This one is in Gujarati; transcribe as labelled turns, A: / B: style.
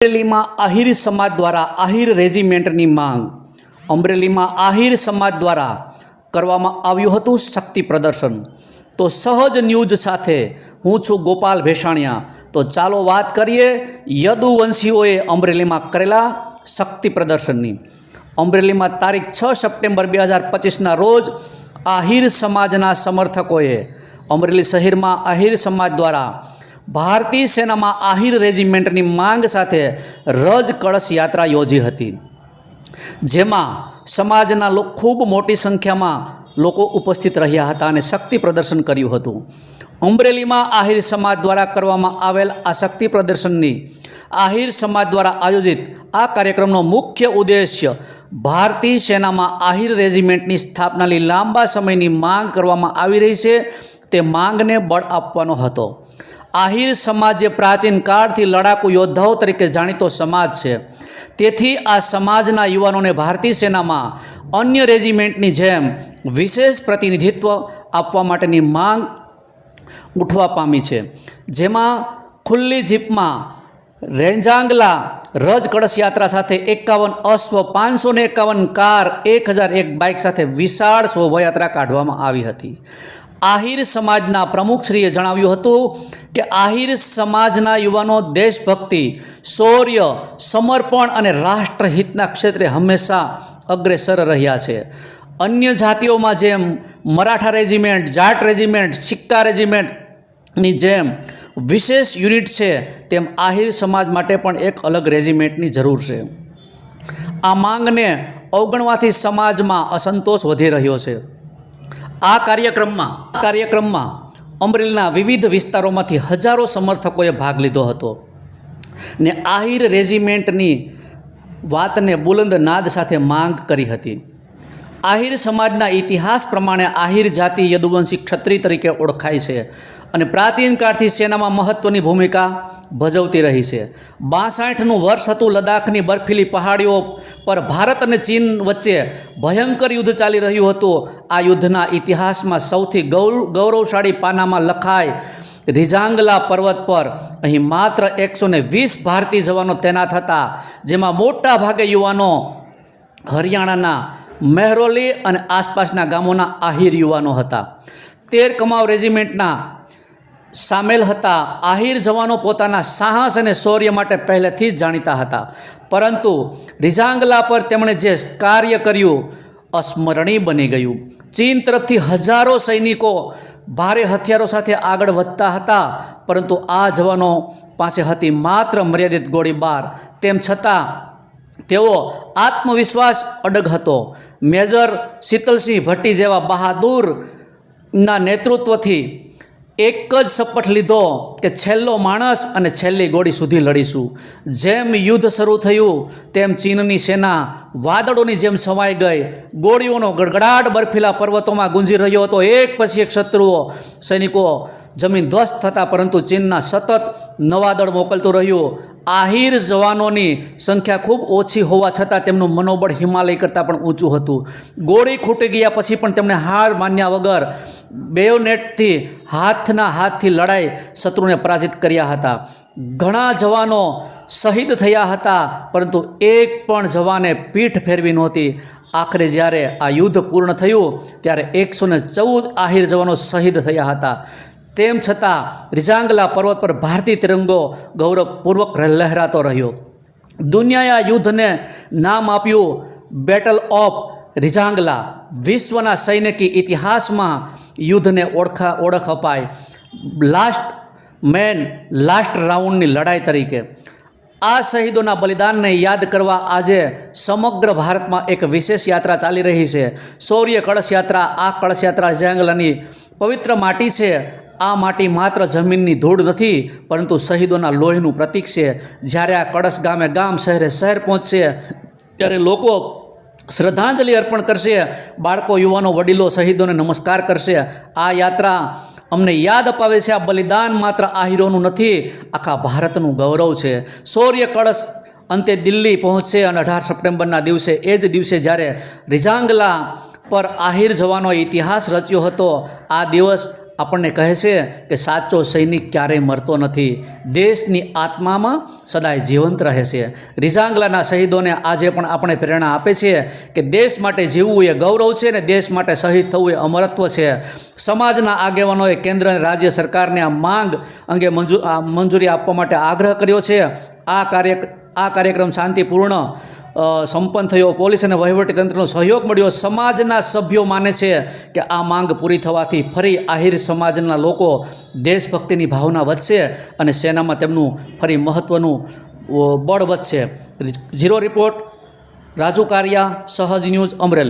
A: અમરેલીમાં આહિર સમાજ દ્વારા આહિર રેજિમેન્ટની માંગ. અમરેલીમાં આહિર સમાજ દ્વારા કરવામાં આવ્યું હતું શક્તિ પ્રદર્શન. તો સહજ ન્યૂઝ સાથે હું છું ગોપાલ ભેસાણિયા. તો ચાલો વાત કરીએ યદુવંશીઓએ અમરેલીમાં કરેલા શક્તિ પ્રદર્શનની. અમરેલીમાં તારીખ છ સપ્ટેમ્બર બે હજાર પચીસના રોજ આહિર સમાજના સમર્થકોએ અમરેલી શહેરમાં આહિર સમાજ દ્વારા ભારતીય સેનામાં આહિર રેજિમેન્ટની માંગ સાથે રજ કળશ યાત્રા યોજી હતી. જેમાં સમાજના લોકો ખૂબ મોટી સંખ્યામાં લોકો ઉપસ્થિત રહ્યા હતા અને શક્તિ પ્રદર્શન કર્યું હતું. અમરેલીમાં આહિર સમાજ દ્વારા કરવામાં આવેલ આ શક્તિ પ્રદર્શનની આહિર સમાજ દ્વારા આયોજિત આ કાર્યક્રમનો મુખ્ય ઉદ્દેશ્ય ભારતીય સેનામાં આહિર રેજિમેન્ટની સ્થાપનાની લાંબા સમયની માંગ કરવામાં આવી રહી છે, તે માંગને બળ આપવાનો હતો. આહિર સમાજ જે પ્રાચીન કાળથી લડાકુ યોદ્ધાઓ તરીકે જાણીતો સમાજ છે. તેથી આ સમાજના યુવાનોને ભારતીય સેનામાં અન્ય રેજિમેન્ટની જેમ વિશેષ પ્રતિનિધિત્વ આપવા માટેની માંગ ઉઠવા પામી છે. જેમાં ખુલ્લી જીપમાં રેંજાંગલા રજ કળશ યાત્રા સાથે એકાવન, અશ્વ પાંચસો ને એકાવન કાર એક હજાર એક બાઇક સાથે વિશાળ શોભાયાત્રા કાઢવામાં આવી હતી. આહિર સમાજના પ્રમુખશ્રીએ જણાવ્યું હતું કે આહિર સમાજના યુવાનો દેશભક્તિ, શૌર્ય, સમર્પણ અને રાષ્ટ્રહિતના ક્ષેત્રે હંમેશા અગ્રેસર રહ્યા છે. અન્ય જાતિઓમાં જેમ મરાઠા રેજિમેન્ટ, જાટ રેજિમેન્ટ, સિક્કા રેજિમેન્ટની જેમ વિશેષ યુનિટ છે, તેમ આહિર સમાજ માટે પણ એક અલગ રેજિમેન્ટની જરૂર છે. આ માંગને અવગણવાથી સમાજમાં અસંતોષ વધી રહ્યો છે. આ કાર્યક્રમમાં આ કાર્યક્રમમાં અમરેલીના વિવિધ વિસ્તારોમાંથી હજારો સમર્થકોએ ભાગ લીધો હતો. ને આહિર રેજિમેન્ટની વાતને બુલંદ નાદ સાથે માંગ કરી હતી. આહિર સમાજના ઇતિહાસ પ્રમાણે આહિર જાતિ યદુવંશી ક્ષત્રિય તરીકે ઓળખાય છે. અને પ્રાચીન કાળથી સેનામાં મહત્ત્વની ભૂમિકા ભજવતી રહી છે. બાસઠનું વર્ષ હતું લદ્દાખની બર્ફીલી પહાડીઓ પર ભારત અને ચીન વચ્ચે ભયંકર યુદ્ધ ચાલી રહ્યું હતું. આ યુદ્ધના ઇતિહાસમાં સૌથી ગૌ, ગૌરવશાળી પાનામાં લખાય રિજાંગલા પર્વત પર. અહીં માત્ર એકસો ને વીસ ભારતીય જવાનો તૈનાત હતા, જેમાં મોટા ભાગે યુવાનો હરિયાણાના મહેરોલી અને આસપાસના ગામોના આહિર યુવાનો હતા. તેર કમાવ રેજિમેન્ટના સામેલ હતા. આહિર જવાનો પોતાના સાહસ અને શૌર્ય માટે પહેલેથી જ જાણીતા હતા. પરંતુ રિઝાંગલા પર તેમણે જે કાર્ય કર્યું, અસ્મરણીય બની ગયું. ચીન તરફથી હજારો સૈનિકો ભારે હથિયારો સાથે આગળ વધતા હતા, પરંતુ આ જવાનો પાસે હતી માત્ર મર્યાદિત ગોળીબાર. તેમ છતાં, તેઓ આત્મવિશ્વાસ અડગ હતો. મેજર શીતલસિંહ ભટ્ટી જેવા બહાદુરના નેતૃત્વથી એક જ શપથ લીધો કે છેલ્લો માણસ અને છેલ્લી ગોળી સુધી લડીશું. જેમ યુદ્ધ શરૂ થયું, તેમ ચીનની સેના વાદળોની જેમ સમાઈ ગઈ. ગોળીઓનો ગડગડાટ બર્ફીલા પર્વતોમાં ગુંજી રહ્યો હતો. એક પછી એક શત્રુઓ, સૈનિકો જમીન ધ્વસ્ત થતા, પરંતુ ચીનના સતત નવા દળ મોકલતું રહ્યું. આહિર જવાનોની સંખ્યા ખૂબ ઓછી હોવા છતાં તેમનું મનોબળ હિમાલય કરતાં પણ ઊંચું હતું. ગોળી ખૂટી ગયા પછી પણ તેમણે હાર માન્યા વગર બેયોનેટથી હાથના હાથથી લડાઈ શત્રુને પરાજિત કર્યા હતા. ઘણા જવાનો શહીદ થયા હતા, પરંતુ એક પણ જવાને પીઠ ફેરવી નહોતી. આખરે જ્યારે આ યુદ્ધ પૂર્ણ થયું, ત્યારે એકસો ને ચૌદ આહિર જવાનો શહીદ થયા હતા. તેમ છતાં રિજાંગલા પર્વત પર ભારતીય તિરંગો ગૌરવપૂર્વક લહેરાતો રહ્યો. દુનિયાએ આ યુદ્ધને નામ આપ્યું બેટલ ઓફ રિજાંગલા વિશ્વના સૈનિકી ઇતિહાસમાં યુદ્ધને ઓળખા, ઓળખ અપાય. લાસ્ટ મેન લાસ્ટ રાઉન્ડની લડાઈ તરીકે. આ શહીદોના બલિદાનને યાદ કરવા આજે સમગ્ર ભારતમાં એક વિશેષ યાત્રા ચાલી રહી છે. શૌર્ય કળશ યાત્રા, આ કળશ યાત્રા જંગલાની પવિત્ર માટી છે. આ માટી માત્ર જમીનની ધૂળ નથી, પરંતુ શહીદોના લોહીનું પ્રતીક છે. જ્યારે આ કળશ ગામે ગામ શહેરે શહેર પહોંચશે, ત્યારે લોકો શ્રદ્ધાંજલિ અર્પણ કરશે, બાળકો, યુવાનો, વડીલો શહીદોને નમસ્કાર કરશે. આ યાત્રા અમને યાદ અપાવે છે, આ બલિદાન માત્ર આહિરોનું નથી, આખા ભારતનું ગૌરવ છે. શૌર્ય કળશ અંતે દિલ્હી પહોંચશે અને અઢાર સપ્ટેમ્બરના દિવસે, એ જ દિવસે જ્યારે રિજાંગલા પર આહિર જવાનો ઇતિહાસ રચ્યો હતો, આ દિવસ આપણને કહે છે કે સાચો સૈનિક ક્યારેય મરતો નથી. દેશની આત્મામાં સદાય જીવંત રહે છે. રીઝાંગલાના શહીદોને આજે પણ આપણે પ્રેરણા આપે છે કે દેશ માટે જીવવું એ ગૌરવ છે ને દેશ માટે શહીદ થવું એ અમરત્વ છે. સમાજના આગેવાનોએ કેન્દ્ર અને રાજ્ય સરકારને આ માંગ અંગે મંજૂ મંજૂરી આપવા માટે આગ્રહ કર્યો છે. આ કાર્ય આ કાર્યક્રમ શાંતિપૂર્ણ સંપન્ન થયો. પોલીસ અને વહીવટીતંત્રનો સહયોગ મળ્યો. સમાજના સભ્યો માને છે કે આ માંગ પૂરી થવાથી ફરી આહિર સમાજના લોકો દેશભક્તિની ભાવના વધશે અને સેનામાં તેમનું ફરી મહત્ત્વનું બળ વધશે. ઝીરો રિપોર્ટ, રાજુ કારિયા, સહજ ન્યૂઝ અમરેલી.